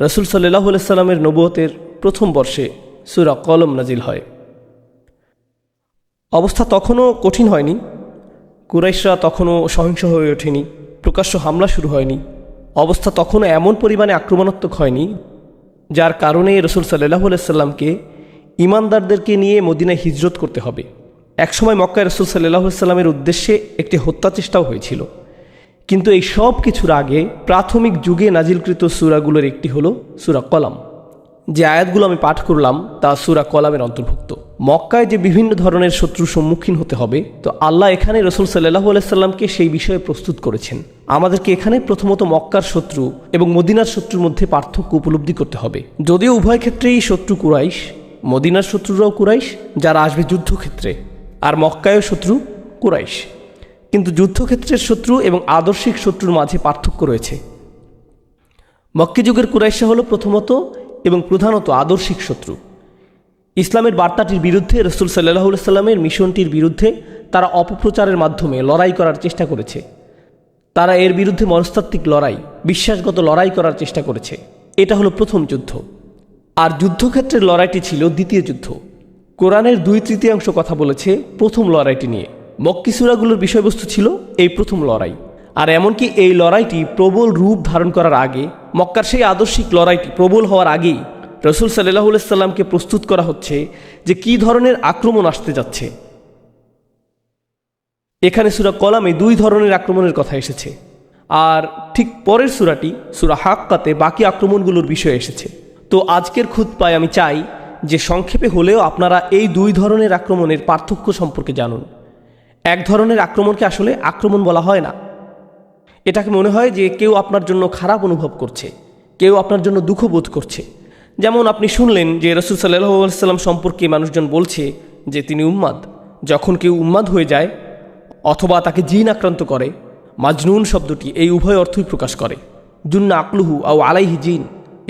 রসুল সাল্লাহ সাল্লামের নবুয়তের প্রথম বর্ষে সুরা কলম নাজিল হয়। অবস্থা তখনও কঠিন হয়নি। কুরাইশরা তখনও সহিংস হয়ে ওঠেনি, প্রকাশ্য হামলা শুরু হয়নি। অবস্থা তখনও এমন পরিমাণে আক্রমণাত্মক হয়নি, যার কারণে রসুল সাল্লাহ সাল্লামকে ইমানদারদেরকে নিয়ে মদিনায় হিজরত করতে হবে। একসময় মক্কায় রসুল সাল্লাহ সাল্লামের উদ্দেশ্যে একটি হত্যা চেষ্টাও হয়েছিল। কিন্তু এই সব কিছুর আগে প্রাথমিক যুগে নাজিলকৃত সুরাগুলোর একটি হলো সুরা কলাম। যে আয়াতগুলো আমি পাঠ করলাম, তা সুরা কলামের অন্তর্ভুক্ত। মক্কায় যে বিভিন্ন ধরনের শত্রুর সম্মুখীন হতে হবে, তো আল্লাহ এখানে রসুল সাল্লাহ আলাইসাল্লামকে সেই বিষয়ে প্রস্তুত করেছেন। আমাদেরকে এখানে প্রথমত মক্কার শত্রু এবং মদিনার শত্রুর মধ্যে পার্থক্য উপলব্ধি করতে হবে। যদিও উভয় ক্ষেত্রেই শত্রু কুরাইশ, মদিনার শত্রুরাও কুরাইশ, যারা আসবে যুদ্ধক্ষেত্রে, আর মক্কায়ও শত্রু কুরাইশ। কিন্তু যুদ্ধক্ষেত্রের শত্রু এবং আদর্শিক শত্রুর মাঝে পার্থক্য রয়েছে। মক্কি যুগের কুরাইশা হলো প্রথমত এবং প্রধানত আদর্শিক শত্রু। ইসলামের বার্তাটির বিরুদ্ধে রসুল সাল্লাহ সাল্লামের মিশনটির বিরুদ্ধে তারা অপপ্রচারের মাধ্যমে লড়াই করার চেষ্টা করেছে। তারা এর বিরুদ্ধে মনস্তাত্ত্বিক লড়াই, বিশ্বাসগত লড়াই করার চেষ্টা করেছে। এটা হলো প্রথম যুদ্ধ। আর যুদ্ধক্ষেত্রের লড়াইটি ছিল দ্বিতীয় যুদ্ধ। কোরআনের দুই তৃতীয়াংশ কথা বলেছে প্রথম লড়াইটি নিয়ে। মক্কি সুরাগুলোর বিষয়বস্তু ছিল এই প্রথম লড়াই। আর এমনকি এই লড়াইটি প্রবল রূপ ধারণ করার আগে, মক্কার সেই আদর্শিক লড়াইটি প্রবল হওয়ার আগেই রসুল সাল্লাহ সাল্লামকে প্রস্তুত করা হচ্ছে যে কি ধরনের আক্রমণ আসতে যাচ্ছে। এখানে সুরা কলামে দুই ধরনের আক্রমণের কথা এসেছে। আর ঠিক পরের সুরাটি, সুরা হাক্কাতে বাকি আক্রমণগুলোর বিষয় এসেছে। তো আজকের খুদ পায় আমি চাই যে সংক্ষেপে হলেও আপনারা এই দুই ধরনের আক্রমণের পার্থক্য সম্পর্কে জানুন। এক ধরনের আক্রমণকে আসলে আক্রমণ বলা হয় না। এটাকে মনে হয় যে কেউ আপনার জন্য খারাপ অনুভব করছে, কেউ আপনার জন্য দুঃখ বোধ করছে। যেমন আপনি শুনলেন যে রসুল সাল্লাহ সাল্লাম সম্পর্কে মানুষজন বলছে যে তিনি উম্মাদ। যখন কেউ উম্মাদ হয়ে যায় অথবা তাকে জিন আক্রান্ত করে, মাজনুন শব্দটি এই উভয় অর্থই প্রকাশ করে। জুন্না আকলুহু আও আলাইহি জিন।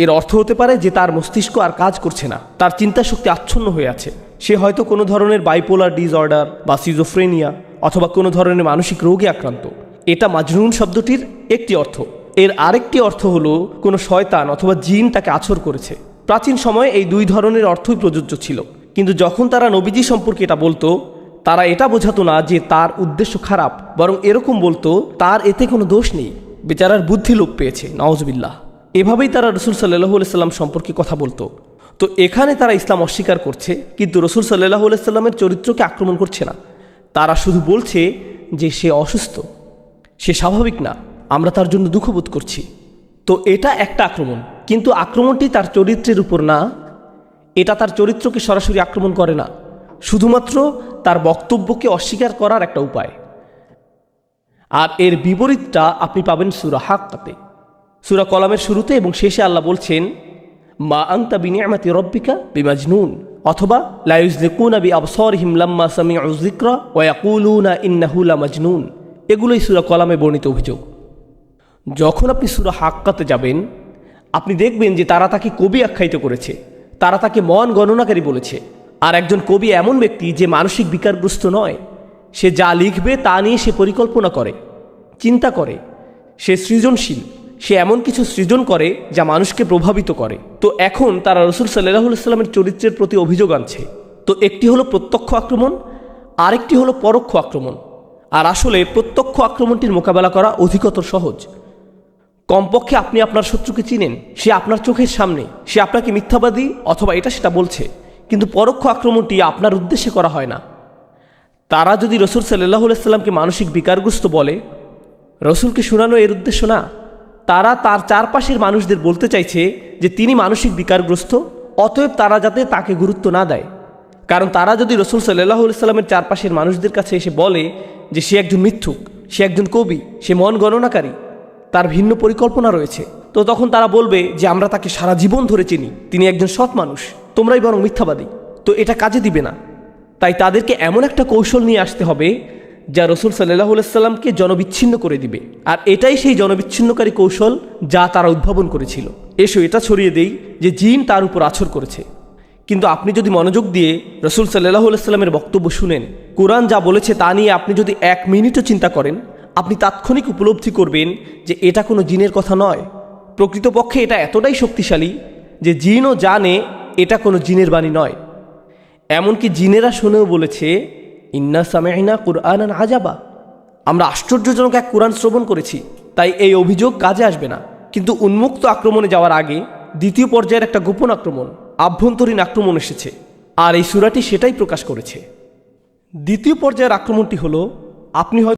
এর অর্থ হতে পারে যে তার মস্তিষ্ক আর কাজ করছে না, তার চিন্তা শক্তি আচ্ছন্ন হয়ে আছে। সে হয়তো কোনো ধরনের বাইপোলার ডিসঅর্ডার বা সিজোফ্রেনিয়া অথবা কোনো ধরনের মানসিক রোগে আক্রান্ত। এটা মাজনুন শব্দটির একটি অর্থ। এর আরেকটি অর্থ হলো কোনো শয়তান অথবা জিন তাকে আছর করেছে। প্রাচীন সময়ে এই দুই ধরনের অর্থই প্রযোজ্য ছিল। কিন্তু যখন তারা নবীজি সম্পর্কে এটা বলতো, তারা এটা বোঝাতো না যে তার উদ্দেশ্য খারাপ, বরং এরকম বলতো, তার এতে কোনো দোষ নেই। বেচারার বুদ্ধি লোপ পেয়েছে, নওয়াজবিল্লাহ। এভাবেই তারা রসুল সাল্লাহ সাল্লাম সম্পর্কে কথা বলতো। তো এখানে তারা ইসলাম অস্বীকার করছে, কিন্তু রসুল সাল্লাহ সাল্লামের চরিত্রকে আক্রমণ করছে না। তারা শুধু বলছে যে সে অসুস্থ, সে স্বাভাবিক না, আমরা তার জন্য দুঃখবোধ করছি। তো এটা একটা আক্রমণ, কিন্তু আক্রমণটি তার চরিত্রের উপর না। এটা তার চরিত্রকে সরাসরি আক্রমণ করে না, শুধুমাত্র তার বক্তব্যকে অস্বীকার করার একটা উপায়। আর এর বিপরীতটা আপনি পাবেন সুরা হাক্কাতে। সুরা কলামের শুরুতে এবং শেষে আল্লাহ বলছেন মা আংতা বিনিয়ামাতি রব্বিকা বিমাজনুন, অথবা লাইজলিকুনা বি আবসরহিম লাম্মা সামিউ যিকরা ওয়া ইয়াকুলুনা ইন্নাহু লামাজনুন। এগুলোই সুরা কলামে বর্ণিত অভিযোগ। যখন আপনি সুরা হাক্কাতে যাবেন, আপনি দেখবেন যে তারা তাকে কবি আখ্যায়িত করেছে, তারা তাকে মন গণনাকারী বলেছে। আর একজন কবি এমন ব্যক্তি যে মানসিক বিকারগ্রস্ত নয়, সে যা লিখবে তা নিয়ে সে পরিকল্পনা করে, চিন্তা করে, সে সৃজনশীল। সে এমন কিছু সৃজন করে যা মানুষকে প্রভাবিত করে। তো এখন তারা রসুল সাল্লাহ চরিত্রের প্রতি অভিযোগ আনছে। তো একটি হলো প্রত্যক্ষ আক্রমণ, আরেকটি হলো পরোক্ষ আক্রমণ। আর আসলে প্রত্যক্ষ আক্রমণটির মোকাবেলা করা অধিকতর সহজ। কমপক্ষে আপনি আপনার শত্রুকে চিনেন, সে আপনার চোখের সামনে, সে আপনাকে মিথ্যাবাদী অথবা এটা সেটা বলছে। কিন্তু পরোক্ষ আক্রমণটি আপনার উদ্দেশ্যে করা হয় না। তারা যদি রসুল সাল্লাহ সাল্লামকে মানসিক বিকারগ্রস্ত বলে, রসুলকে শোনানো এর উদ্দেশ্য না। তারা তার চারপাশের মানুষদের বলতে চাইছে যে তিনি মানসিক বিকারগ্রস্ত, অতএব তারা যাতে তাকে গুরুত্ব না দেয়। কারণ তারা যদি রসুল সাল্লাহ সাল্লামের চারপাশের মানুষদের কাছে এসে বলে যে সে একজন মিথ্যুক, সে একজন কবি, সে মন গণনাকারী, তার ভিন্ন পরিকল্পনা রয়েছে, তো তখন তারা বলবে যে আমরা তাকে সারা জীবন ধরে চিনি, তিনি একজন সৎ মানুষ, তোমরাই বরং মিথ্যাবাদী, তো এটা কাজে দিবে না। তাই তাদেরকে এমন একটা কৌশল নিয়ে আসতে হবে যা রসুল সাল্লাহ সাল্লামকে জনবিচ্ছিন্ন করে দিবে। আর এটাই সেই জনবিচ্ছিন্নকারী কৌশল যা তারা উদ্ভাবন করেছিল। এসো এটা ছড়িয়ে দেই যে জিন তার উপর আছর করেছে। কিন্তু আপনি যদি মনোযোগ দিয়ে রসুল সাল্লাহ সাল্লামের বক্তব্য শুনেন, কোরআন যা বলেছে তা নিয়ে আপনি যদি এক মিনিটও চিন্তা করেন, আপনি তাৎক্ষণিক উপলব্ধি করবেন যে এটা কোনো জিনের কথা নয়। প্রকৃতপক্ষে এটা এতটাই শক্তিশালী যে জিনও জানে এটা কোনো জিনের বাণী নয়। এমনকি জিনেরা শুনেও বলেছে ইন্না সামেহিনা কুরআন আজাবা। আমরা আশ্চর্যজনক এক কোরআন শ্রবণ করেছি। তাই এই অভিযোগ কাজে আসবে না। কিন্তু উন্মুক্ত আক্রমণে যাওয়ার আগে দ্বিতীয় পর্যায়ের একটা গোপন আক্রমণ, আভ্যন্তরীণ আক্রমণ এসেছে। আর এই সুরাটি সেটাই প্রকাশ করেছে। দ্বিতীয় পর্যায়ের আক্রমণটি হলো, আপনি হয়তো